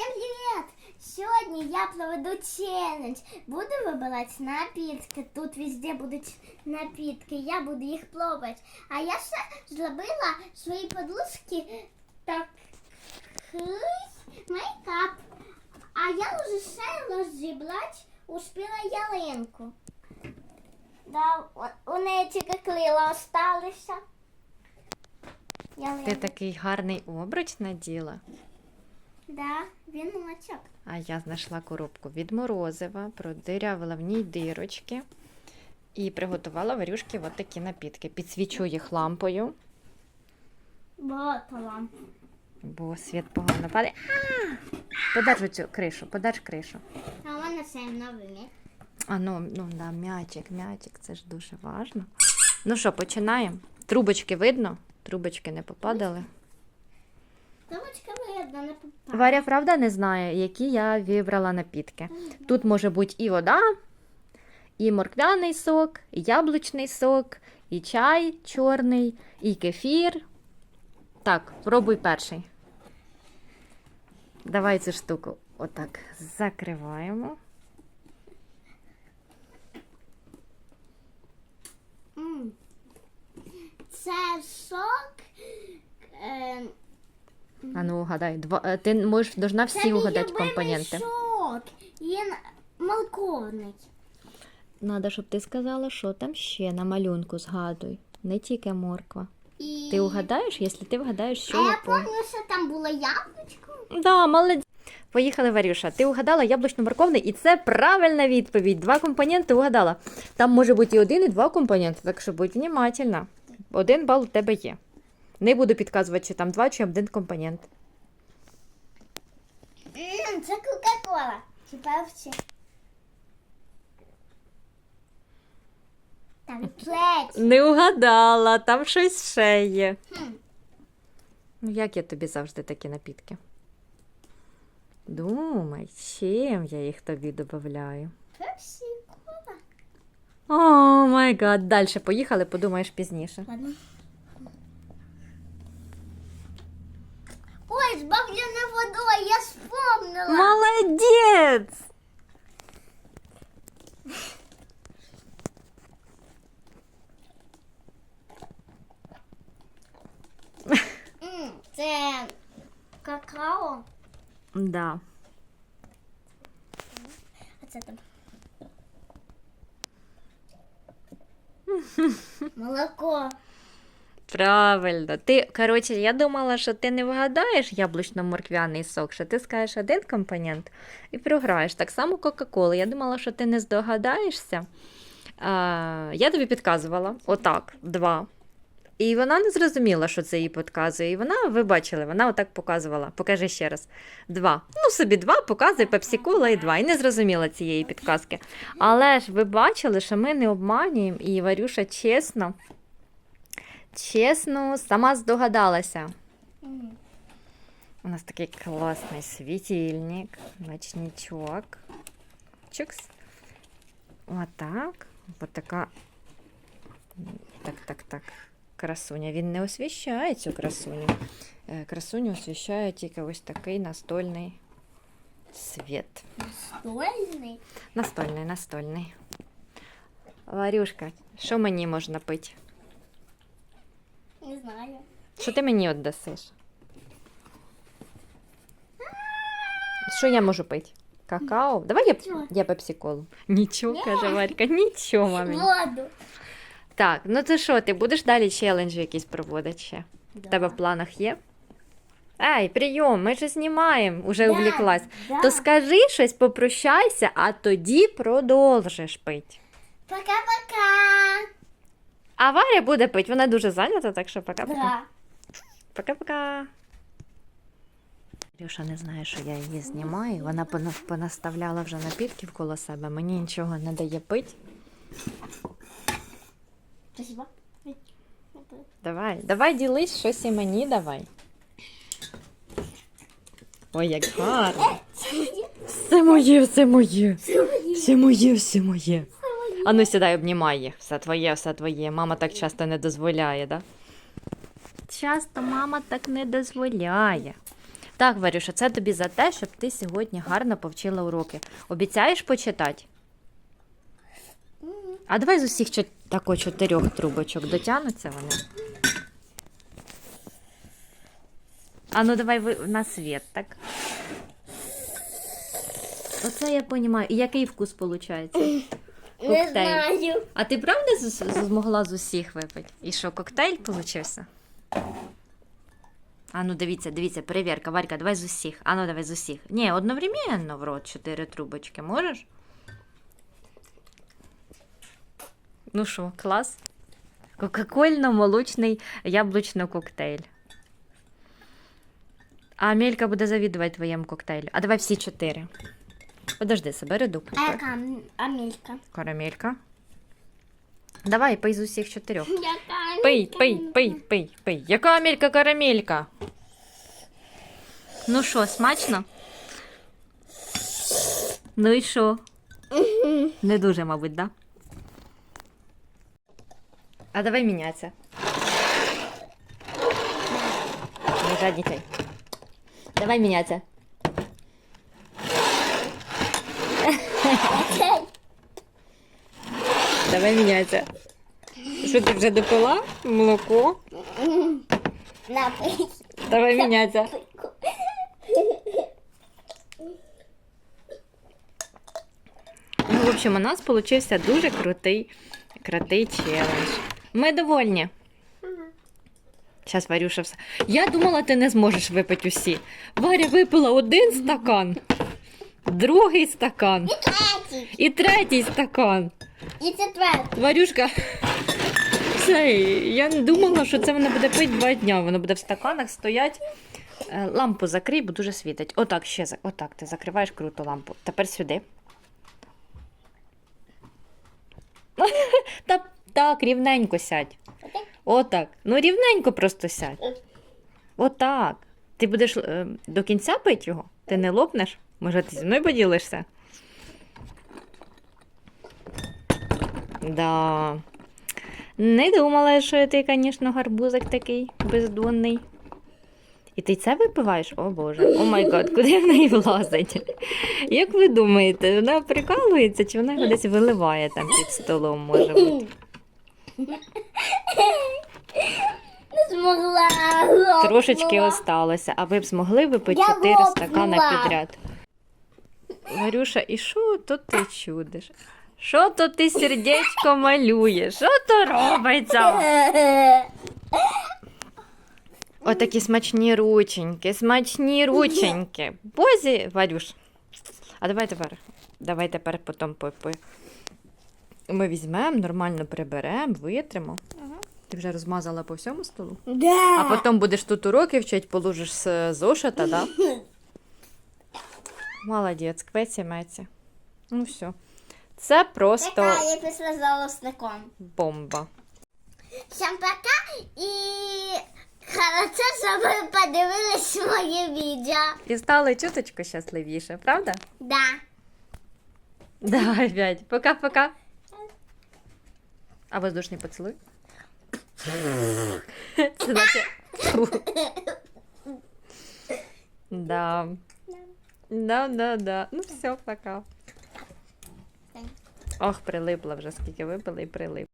Всем привет! Сегодня я проведу челлендж. Буду выбирать напитки. Тут везде будут напитки. Я буду їх пробувати. А я ще зробила своїй подружці такий мейкап. А я вже ще розібрати успіла ялинку. Да, у- у неї тільки крила осталися. Ти такий гарний обруч наділа. Да, він мочок. А я знайшла коробку від морозива, продирявила в ній дирочки і приготувала варюшки от такі напітки. Підсвічу їх лампою, Багато ламп. бо світ погано падає. Подержу цю кришу, подерж кришу. А мене все новий А ну, ну да, м'ячик, м'ячик, це ж дуже важно. Ну що, починаємо? Трубочки видно? Трубочки не попадали. Трубочка видно, не попала. Варя, правда, не знає, які я вибрала напітки. Тут може бути і вода, і морквяний сок, і яблучний сок, і чай чорний, і кефір. Так, пробуй перший. Давай цю штуку отак закриваємо. Це сок. А ну угадай, два, е, ти можеш должна всі угадати компоненти. сок. Він морковний. Надо, щоб ти сказала, що там ще на малюнку згадуй. Не тільки морква. І... Ти угадаєш, якщо ти вгадаєш, що А я я по. пам'ятаю, що там було яблучко. Да, молодець. Поїхали, Варюша. Ти угадала яблучно-морковний, і це правильна відповідь. Два компоненти угадала. Там може бути і один, і два компоненти, так що будь внимательна. Один бал у тебе є. Не буду підказувати, чи там два, чи один компонент. М, Це Кока-Кола. Чи Пепсі? Там плеч. Не угадала, там щось ще є. Хм. Ну, як я тобі завжди такі напітки? Думай, чим я їх тобі додаю. Пепсі кола. О, май гад. Далі поїхали, подумаєш пізніше. Ладно. Вспомнила. Молодець! М, Це какао. Да. А це там. Молоко. Правильно. Ти, коротше, я думала, що ти не вгадаєш яблучно-морквяний сок, що ти скажеш один компонент і програєш. Так само Кока-Кола. Я думала, що ти не здогадаєшся. А, я тобі підказувала отак, два. І вона не зрозуміла, що це їй підказує. І вона, ви бачили, вона отак показувала. Покажи ще раз. Два. Ну, собі два, показує пепсі-кола і два. І не зрозуміла цієї підказки. Але ж ви бачили, що ми не обманюємо, і Варюша чесно, чесно, сама здогадалася. У нас такий класний світильник, ночничок. Чикс. Отак. От така. Так, так, так. Красуня. Він не освіщає цю красуню. Е, Красуню освіщає тільки ось такий настольний світ. Настольний. Настольний, настольний. Варюшка, що мені можна пити? Знаю. Що ти мені віддасиш? Що я можу пити? Какао? Давай я, Нічого. я пепсі-колу. Нічого, Ні. каже Варька, нічого, мамі. Воду. Так, ну ти що, ти будеш далі челенджі якісь проводити ще? В тебе в планах є? Ай, прийом, ми ж знімаємо, уже Да, увліклась. да. То скажи щось, попрощайся, а тоді продовжиш пити. Пока-пока. А Варя буде пити, вона дуже зайнята, так що пока-пока. Да. Пока-пока. Рюша не знає, що я її знімаю. Вона пона- понаставляла вже напітків коло себе. Мені нічого не дає пити. Спасибо. Давай, давай ділись щось і мені давай. Ой, як гарно. Все моє, все моє. Все моє, все моє. Ану, сідай, обнімай їх. Все твоє, все твоє. Мама так часто не дозволяє, да? Часто мама так не дозволяє. Так, Варюша, це тобі за те, щоб ти сьогодні гарно повчила уроки. Обіцяєш почитати? А давай з усіх чот- тако чотирьох трубочок дотягнуться вони. А ну давай ви- на світ, так? Оце я розумію. І який вкус виходить? Не знаю. А ти правда з- з- змогла з усіх випити? І що, коктейль получився? А ну дивіться, дивіться, перевірка, Варька, давай з усіх. А ну давай з усіх. Ні, одновременно в рот чотири трубочки, можеш? Ну що, клас? Кока-кольно-молочний яблучно-коктейль. А Амелька буде завідувати твоєму коктейлю. А давай всі чотири. Подожди, редуктор. А яка Амелька? Карамелька. Давай, пий з усіх чотирьох. Яка Пий, пий, пий, пий, пий. Яка Амелька карамелька? Ну що, смачно? Ну і що? Не дуже, мабуть, да? А давай мінятися. Не жадничай. Давай мінятися. Давай мінятися. Що ти вже допила? Молоко? Напий. Давай мінятися. Ну, в общем, у нас получився дуже крутий, крутий челендж. Ми довольні. Зараз Варюша все. Я думала, ти не зможеш випити усі. Варя випила один стакан, другий стакан Третій. і третій стакан. І четвертий. Варюшка. Все, я не думала, що це вона буде пити два дня. Воно буде в стаканах стоять. Е, Лампу закрий, бо дуже світить. Отак ще отак. Ти закриваєш круто лампу. Тепер сюди. Та, так, рівненько сядь. Отак? Отак. Ну, рівненько просто сядь. Отак. Ти будеш е, до кінця пити його? Ти не лопнеш? Може, ти зі мною поділишся? Да. Не думала, що ти, звісно, гарбузик такий бездонний. І ти це випиваєш? О Боже, о май гад, куди в неї влазить? Як ви думаєте, вона прикалується чи вона його десь виливає там під столом, може бути? Не змогла. Трошечки осталося, а ви б змогли випити Я 4 стакана підряд. Варюша, і що тут ти чудиш? Що то ти сердечко малюєш? Що то робиться? Отакі смачні рученьки, смачні рученьки. Бозі, Варюш. А давай тепер. Давай тепер потім по, по... Ми візьмемо, нормально приберемо, витримо. Ти вже розмазала по всьому столу? Да. А потім будеш тут уроки вчить, положиш з зошита, да? Молодець, квеці меці. Ну все. Це просто Така я після залосником. бомба. Всім пока і хорошо, що ви подивились моє відео. І стали чуточку щасливіше, правда? Да. Давай опять. Пока-пока. А воздушний поцілуй. Це наче... Фу. Да. Да, да, да. Ну все, пока. Ох, прилипла вже, скільки випили і прилип.